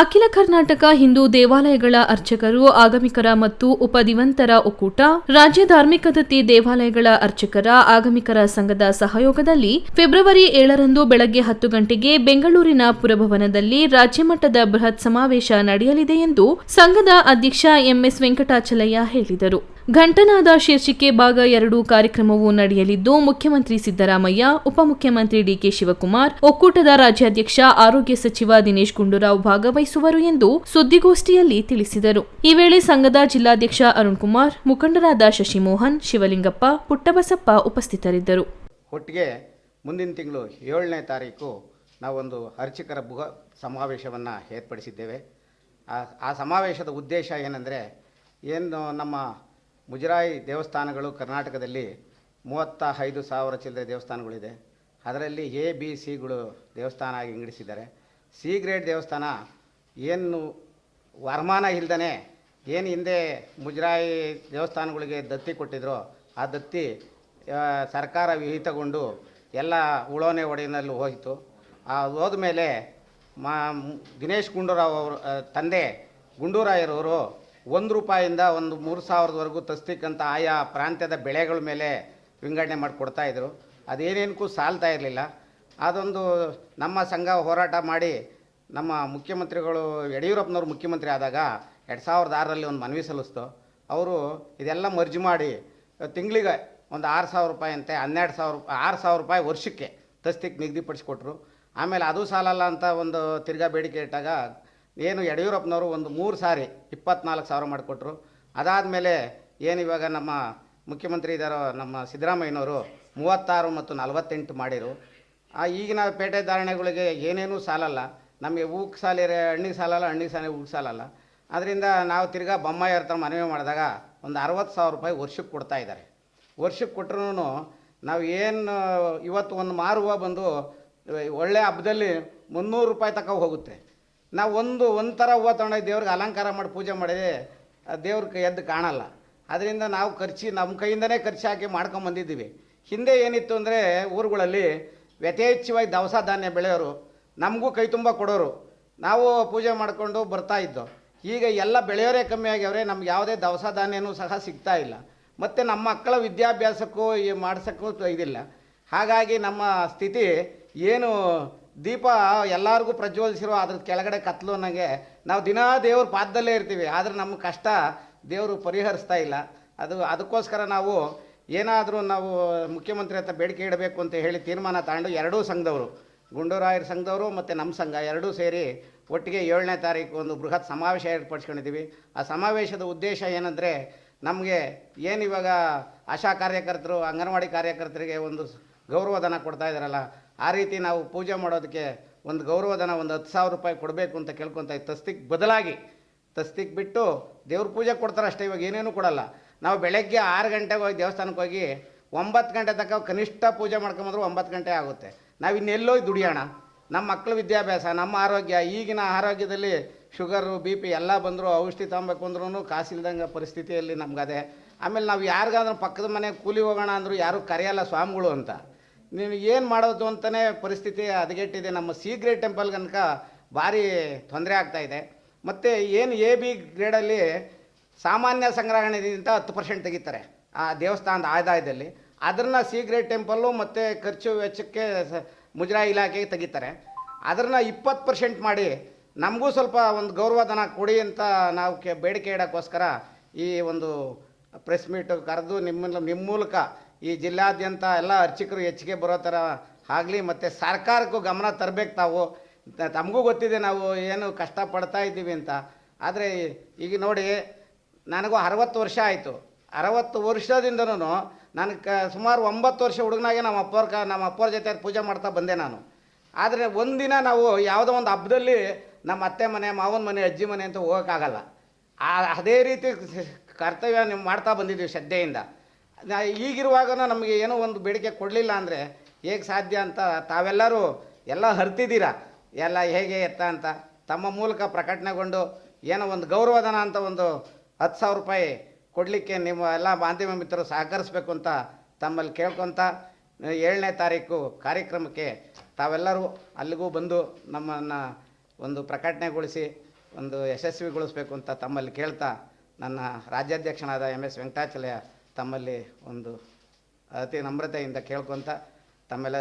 ಅಖಿಲ ಕರ್ನಾಟಕ ಹಿಂದೂ ದೇವಾಲಯಗಳ ಅರ್ಚಕರು, ಆಗಮಿಕರ ಮತ್ತು ಉಪದಿವಂತರ ಒಕ್ಕೂಟ, ರಾಜ್ಯ ಧಾರ್ಮಿಕ ದತ್ತಿ ದೇವಾಲಯಗಳ ಅರ್ಚಕರ, ಆಗಮಿಕರ ಸಂಘದ ಸಹಯೋಗದಲ್ಲಿ ಫೆಬ್ರವರಿ ಏಳರಂದು ಬೆಳಗ್ಗೆ ಹತ್ತು ಗಂಟೆಗೆ ಬೆಂಗಳೂರಿನ ಪುರಭವನದಲ್ಲಿ ರಾಜ್ಯಮಟ್ಟದ ಬೃಹತ್ ಸಮಾವೇಶ ನಡೆಯಲಿದೆ ಎಂದು ಸಂಘದ ಅಧ್ಯಕ್ಷ ಎಂಎಸ್ ವೆಂಕಟಾಚಲಯ್ಯ ಹೇಳಿದರು. ಘಂಟನಾದ ಶೀರ್ಷಿಕೆ ಭಾಗ ಎರಡು ಕಾರ್ಯಕ್ರಮವು ನಡೆಯಲಿದ್ದು, ಮುಖ್ಯಮಂತ್ರಿ ಸಿದ್ದರಾಮಯ್ಯ, ಉಪಮುಖ್ಯಮಂತ್ರಿ ಡಿಕೆ ಶಿವಕುಮಾರ್, ಒಕ್ಕೂಟದ ರಾಜ್ಯಾಧ್ಯಕ್ಷ, ಆರೋಗ್ಯ ಸಚಿವ ದಿನೇಶ್ ಗುಂಡೂರಾವ್ ಭಾಗವಹಿಸುವರು ಎಂದು ಸುದ್ದಿಗೋಷ್ಠಿಯಲ್ಲಿ ತಿಳಿಸಿದರು. ಈ ವೇಳೆ ಸಂಘದ ಜಿಲ್ಲಾಧ್ಯಕ್ಷ ಅರುಣ್ ಕುಮಾರ್, ಮುಖಂಡರಾದ ಶಶಿಮೋಹನ್, ಶಿವಲಿಂಗಪ್ಪ, ಪುಟ್ಟಬಸಪ್ಪ ಉಪಸ್ಥಿತರಿದ್ದರು. ಒಟ್ಟಿಗೆ ಮುಂದಿನ ತಿಂಗಳು ಏಳನೇ ತಾರೀಕು ನಾವೊಂದು ಅರ್ಚಕರ ಬೃಹ ಸಮಾವೇಶವನ್ನು ಏರ್ಪಡಿಸಿದ್ದೇವೆ. ಆ ಸಮಾವೇಶದ ಉದ್ದೇಶ ಏನಂದರೆ, ಏನು ನಮ್ಮ ಮುಜರಾಯಿ ದೇವಸ್ಥಾನಗಳು ಕರ್ನಾಟಕದಲ್ಲಿ ಮೂವತ್ತ ಐದು ಸಾವಿರ ಚಿಲ್ಲರೆ ದೇವಸ್ಥಾನಗಳಿದೆ. ಅದರಲ್ಲಿ ಎ ಬಿ ಸಿಗಳು ದೇವಸ್ಥಾನ ಆಗಿ ವಿಂಗಡಿಸಿದ್ದಾರೆ ಸಿ ಗ್ರೇಡ್ ದೇವಸ್ಥಾನ ಏನು ವರಮಾನ ಇಲ್ದೇ ಏನು ಹಿಂದೆ ಮುಜರಾಯಿ ದೇವಸ್ಥಾನಗಳಿಗೆ ದತ್ತಿ ಕೊಟ್ಟಿದ್ರೋ ಆ ದತ್ತಿ ಸರ್ಕಾರ ವಿಹಿತಗೊಂಡು ಎಲ್ಲ ಉಳೋನೆ ಒಡೆಯಲ್ಲಿ ಹೋಯಿತು. ಆ ಹೋದ ಮೇಲೆ ಮಾ, ದಿನೇಶ್ ಗುಂಡೂರಾವ್ ಅವರು ತಂದೆ ಗುಂಡೂರಾಯರವರು ಒಂದು ರೂಪಾಯಿಂದ ಒಂದು ಮೂರು ಸಾವಿರದವರೆಗೂ ತಸ್ತಿಕ್ಕಂಥ ಆಯಾ ಪ್ರಾಂತ್ಯದ ಬೆಳೆಗಳ ಮೇಲೆ ವಿಂಗಡಣೆ ಮಾಡಿ ಇದ್ದರು ಅದೇನೇನಕ್ಕೂ ಸಾಲ್ತಾ ಇರಲಿಲ್ಲ. ಅದೊಂದು ನಮ್ಮ ಸಂಘ ಹೋರಾಟ ಮಾಡಿ ನಮ್ಮ ಮುಖ್ಯಮಂತ್ರಿಗಳು, ಯಡಿಯೂರಪ್ಪನವರು ಮುಖ್ಯಮಂತ್ರಿ ಆದಾಗ ಎರಡು ಸಾವಿರದ ಆರರಲ್ಲಿ ಒಂದು ಮನವಿ ಸಲ್ಲಿಸ್ತು. ಅವರು ಇದೆಲ್ಲ ಮರ್ಜಿ ಮಾಡಿ ತಿಂಗಳಿಗೆ ಒಂದು ಆರು ಸಾವಿರ ರೂಪಾಯಿ ಅಂತೆ ಹನ್ನೆರಡು ಸಾವಿರ ರೂಪಾಯಿ, ಆರು ಸಾವಿರ ರೂಪಾಯಿ ವರ್ಷಕ್ಕೆ ತಸ್ತಿಗೆ ನಿಗದಿಪಡಿಸ್ಕೊಟ್ರು. ಆಮೇಲೆ ಅದು ಸಾಲಲ್ಲ ಅಂತ ಒಂದು ತಿರ್ಗಾ ಬೇಡಿಕೆ ಇಟ್ಟಾಗ ಏನು ಯಡಿಯೂರಪ್ಪನವರು ಒಂದು ಮೂರು ಸಾರಿ ಇಪ್ಪತ್ನಾಲ್ಕು ಸಾವಿರ ಮಾಡಿಕೊಟ್ರು. ಅದಾದಮೇಲೆ ಏನು ಇವಾಗ ನಮ್ಮ ಮುಖ್ಯಮಂತ್ರಿ ಇದ್ದಾರೋ ನಮ್ಮ ಸಿದ್ದರಾಮಯ್ಯನವರು ಮೂವತ್ತಾರು ಮತ್ತು ನಲವತ್ತೆಂಟು ಮಾಡಿರು. ಆ ಈಗಿನ ಪೇಟೆ ಧಾರಣೆಗಳಿಗೆ ಏನೇನೂ ಸಾಲಲ್ಲ. ನಮಗೆ ಊಕ್ ಸಾಲಿರೆ ಹಣ್ಣಿಗೆ ಸಾಲಲ್ಲ ಹಣ್ಣಿಗೆ ಸಾಲ ಹೂಕ್ಕೆ ಸಾಲಲ್ಲ ಅದರಿಂದ ನಾವು ತಿರ್ಗಾ ಬೊಮ್ಮಾಯಿ ಹತ್ರ ಮನವಿ ಮಾಡಿದಾಗ ಒಂದು ಅರವತ್ತು ಸಾವಿರ ರೂಪಾಯಿ ವರ್ಷಕ್ಕೆ ಕೊಡ್ತಾ ಇದ್ದಾರೆ. ವರ್ಷಕ್ಕೆ ಕೊಟ್ಟರು ನಾವು ಏನು ಇವತ್ತು ಒಂದು ಮಾರುವ ಬಂದು, ಒಳ್ಳೆ ಹಬ್ಬದಲ್ಲಿ ಮುನ್ನೂರು ರೂಪಾಯಿ ತನಕ ಹೋಗುತ್ತೆ. ನಾವು ಒಂದು ಒಂಥರ ಹೂವು ತೊಗೊಂಡೋಗಿ ದೇವ್ರಿಗೆ ಅಲಂಕಾರ ಮಾಡಿ ಪೂಜೆ ಮಾಡಿದೆ ದೇವ್ರಿಗೆ ಎದ್ದು ಕಾಣಲ್ಲ. ಅದರಿಂದ ನಾವು ಖರ್ಚು ನಮ್ಮ ಕೈಯಿಂದನೇ ಖರ್ಚು ಹಾಕಿ ಮಾಡ್ಕೊಂಬಂದಿದ್ದೀವಿ ಹಿಂದೆ ಏನಿತ್ತು ಅಂದರೆ ಊರುಗಳಲ್ಲಿ ಯಥೇಚ್ಛವಾಗಿ ದವಸ ಧಾನ್ಯ ಬೆಳೆಯೋರು, ನಮಗೂ ಕೈ ತುಂಬ ಕೊಡೋರು. ನಾವು ಪೂಜೆ ಮಾಡಿಕೊಂಡು ಬರ್ತಾ ಇದ್ದೋ. ಈಗ ಎಲ್ಲ ಬೆಳೆಯೋರೇ ಕಮ್ಮಿ ಆಗ್ಯಾವ್ರೆ, ನಮ್ಗೆ ಯಾವುದೇ ದವಸ ಧಾನ್ಯನೂ ಸಹ ಸಿಗ್ತಾ ಇಲ್ಲ. ಮತ್ತು ನಮ್ಮ ಮಕ್ಕಳ ವಿದ್ಯಾಭ್ಯಾಸಕ್ಕೂ ಮಾಡ್ಸೋಕ್ಕೂ ಇದಿಲ್ಲ ಹಾಗಾಗಿ ನಮ್ಮ ಸ್ಥಿತಿ ಏನು ದೀಪ ಎಲ್ಲರಿಗೂ ಪ್ರಜ್ವಲಿಸಿರೋ ಅದ್ರ ಕೆಳಗಡೆ ಕತ್ಲು ಅನ್ನಂಗೆ ನಾವು ದಿನಾ ದೇವ್ರ ಪಾದದಲ್ಲೇ ಇರ್ತೀವಿ, ಆದರೆ ನಮ್ಮ ಕಷ್ಟ ದೇವರು ಪರಿಹರಿಸ್ತಾ ಇಲ್ಲ. ಅದು, ಅದಕ್ಕೋಸ್ಕರ ನಾವು ಏನಾದರೂ ನಾವು ಮುಖ್ಯಮಂತ್ರಿ ಹತ್ರ ಬೇಡಿಕೆ ಇಡಬೇಕು ಅಂತ ಹೇಳಿ ತೀರ್ಮಾನ ತಗೊಂಡು ಎರಡೂ ಸಂಘದವರು, ಗುಂಡೂರಾಯರ ಸಂಘದವರು ಮತ್ತು ನಮ್ಮ ಸಂಘ ಎರಡೂ ಸೇರಿ ಒಟ್ಟಿಗೆ ಏಳನೇ ತಾರೀಕು ಒಂದು ಬೃಹತ್ ಸಮಾವೇಶ ಏರ್ಪಡಿಸ್ಕೊಂಡಿದ್ದೀವಿ ಆ ಸಮಾವೇಶದ ಉದ್ದೇಶ ಏನಂದರೆ ನಮಗೆ ಏನು ಇವಾಗ ಆಶಾ ಕಾರ್ಯಕರ್ತರು, ಅಂಗನವಾಡಿ ಕಾರ್ಯಕರ್ತರಿಗೆ ಒಂದು ಗೌರವಧನ ಕೊಡ್ತಾ ಇದ್ದಾರಲ್ಲ ಆ ರೀತಿ ನಾವು ಪೂಜೆ ಮಾಡೋದಕ್ಕೆ ಒಂದು ಗೌರವಧನ ಒಂದು ಹತ್ತು ಸಾವಿರ ರೂಪಾಯಿ ಕೊಡಬೇಕು ಅಂತ ಕೇಳ್ಕೊತ ತಸ್ತಿಗೆ ಬದಲಾಗಿ ತಸ್ತಿಗೆ ಬಿಟ್ಟು ದೇವ್ರ ಪೂಜೆ ಕೊಡ್ತಾರೆ ಅಷ್ಟೇ, ಇವಾಗ ಏನೇನು ಕೊಡಲ್ಲ. ನಾವು ಬೆಳಗ್ಗೆ ಆರು ಗಂಟೆಗೆ ಹೋಗಿ ದೇವಸ್ಥಾನಕ್ಕೆ ಹೋಗಿ ಒಂಬತ್ತು ಗಂಟೆ ತನಕ ಕನಿಷ್ಠ ಪೂಜೆ ಮಾಡ್ಕೊಂಬಂದ್ರೆ ಒಂಬತ್ತು ಗಂಟೆ ಆಗುತ್ತೆ. ನಾವು ಇನ್ನೆಲ್ಲೋಗಿ ದುಡಿಯೋಣ. ನಮ್ಮ ಮಕ್ಕಳ ವಿದ್ಯಾಭ್ಯಾಸ, ನಮ್ಮ ಆರೋಗ್ಯ, ಈಗಿನ ಆರೋಗ್ಯದಲ್ಲಿ ಶುಗರು, ಬಿ ಪಿ ಎಲ್ಲ ಬಂದರೂ ಔಷಧಿ ತಗೊಬೇಕು ಅಂದ್ರೂ ಕಾಸಿಲ್ದಂಗೆ ಪರಿಸ್ಥಿತಿಯಲ್ಲಿ ನಮ್ಗದೆ. ಆಮೇಲೆ ನಾವು ಯಾರಿಗಾದ್ರೂ ಪಕ್ಕದ ಮನೆ ಕೂಲಿ ಹೋಗೋಣ ಅಂದರೂ ಯಾರೂ ಕರೆಯಲ್ಲ ಸ್ವಾಮಿಗಳು ಅಂತ. ನೀವು ಏನು ಮಾಡೋದು ಅಂತಲೇ ಪರಿಸ್ಥಿತಿ ಹದಗೆಟ್ಟಿದೆ. ನಮ್ಮ ಸಿ ಗ್ರೇಡ್ ಟೆಂಪಲ್ ಕనుక ಭಾರಿ ತೊಂದರೆ ಆಗ್ತಾಯಿದೆ ಮತ್ತು ಏನು ಎ ಬಿ ಗ್ರೇಡಲ್ಲಿ ಸಾಮಾನ್ಯ ಸಂಗ್ರಹಣೆಗಿಂತ ಹತ್ತು ಪರ್ಸೆಂಟ್ ತೆಗಿತಾರೆ ಆ ದೇವಸ್ಥಾನದ ಆದಾಯದಲ್ಲಿ. ಅದನ್ನು ಸಿ ಗ್ರೇಡ್ ಟೆಂಪಲ್ಲು ಮತ್ತು ಖರ್ಚು ವೆಚ್ಚಕ್ಕೆ ಮುಜರಾಯಿ ಇಲಾಖೆಗೆ ತೆಗಿತಾರೆ. ಅದನ್ನು ಇಪ್ಪತ್ತು ಪರ್ಸೆಂಟ್ ಮಾಡಿ ನಮಗೂ ಸ್ವಲ್ಪ ಒಂದು ಗೌರವಧನ ಕೊಡಿ ಅಂತ ನಾವು ಕೆ ಬೇಡಿಕೆ ಇಡೋಕ್ಕೋಸ್ಕರ ಈ ಒಂದು ಪ್ರೆಸ್ ಮೀಟ್ ಕರೆದು ನಿಮ್ಮ ನಿಮ್ಮ ಮೂಲಕ ಈ ಜಿಲ್ಲಾದ್ಯಂತ ಎಲ್ಲ ಅರ್ಚಕರು ಹೆಚ್ಚಿಗೆ ಬರೋ ಥರ ಆಗಲಿ, ಮತ್ತು ಸರ್ಕಾರಕ್ಕೂ ಗಮನ ತರಬೇಕು ತಾವು ತಮಗೂ ಗೊತ್ತಿದೆ ನಾವು ಏನು ಕಷ್ಟಪಡ್ತಾ ಇದ್ದೀವಿ ಅಂತ. ಆದರೆ ಈಗ ನೋಡಿ, ನನಗೂ ಅರವತ್ತು ವರ್ಷ ಆಯಿತು. ಅರವತ್ತು ವರ್ಷದಿಂದನೂ ನನಗೆ ಕ, ಸುಮಾರು ಒಂಬತ್ತು ವರ್ಷ ಹುಡುಗನಾಗೆ ನಮ್ಮ ಅಪ್ಪವ್ರ ಕ, ನಮ್ಮ ಅಪ್ಪವ್ರ ಜೊತೆ ಪೂಜೆ ಮಾಡ್ತಾ ಬಂದೆ ನಾನು. ಆದರೆ ಒಂದಿನ ನಾವು ಯಾವುದೋ ಒಂದು ಹಬ್ಬದಲ್ಲಿ ನಮ್ಮ ಅತ್ತೆ ಮನೆ, ಮಾವನ ಮನೆ, ಅಜ್ಜಿ ಮನೆ ಅಂತ ಹೋಗೋಕ್ಕಾಗಲ್ಲ. ಅದೇ ರೀತಿ ಕರ್ತವ್ಯ ನೀವು ಮಾಡ್ತಾ ಬಂದಿದ್ದೀವಿ ಶ್ರದ್ಧೆಯಿಂದ. ನಾ- ಈಗಿರುವಾಗ ನಮಗೆ ಏನೋ ಒಂದು ಬೇಡಿಕೆ ಕೊಡಲಿಲ್ಲ ಅಂದರೆ ಹೇಗೆ ಸಾಧ್ಯ ಅಂತ ತಾವೆಲ್ಲರೂ ಎಲ್ಲ ಹರ್ತಿದ್ದೀರಾ? ಎಲ್ಲ ಹೇಗೆ ಎತ್ತ ಅಂತ? ತಮ್ಮ ಮೂಲಕ ಪ್ರಕಟಣೆಗೊಂಡು ಏನೋ ಒಂದು ಗೌರವಧನ ಅಂತ ಒಂದು ಹತ್ತು ಸಾವಿರ ರೂಪಾಯಿ ಕೊಡಲಿಕ್ಕೆ ನಿಮ್ಮ ಎಲ್ಲ ಮಾಧ್ಯಮ ಮಿತ್ರರು ಸಹಕರಿಸ್ಬೇಕು ಅಂತ ತಮ್ಮಲ್ಲಿ ಕೇಳ್ಕೊತ, ಏಳನೇ ತಾರೀಕು ಕಾರ್ಯಕ್ರಮಕ್ಕೆ ತಾವೆಲ್ಲರೂ ಅಲ್ಲಿಗೂ ಬಂದು ನಮ್ಮನ್ನು ಒಂದು ಪ್ರಕಟಣೆಗೊಳಿಸಿ, ಒಂದು ಯಶಸ್ವಿಗೊಳಿಸಬೇಕು ಅಂತ ತಮ್ಮಲ್ಲಿ ಕೇಳ್ತಾ ನನ್ನ ರಾಜ್ಯಾಧ್ಯಕ್ಷನಾದ ಎಂ ಎಸ್ ವೆಂಕಟಾಚಲಯ ತಮ್ಮಲ್ಲಿ ಒಂದು ಅತಿ ನಮ್ರತೆಯಿಂದ ಕೇಳ್ಕೊತ ತಮ್ಮೆಲ್ಲ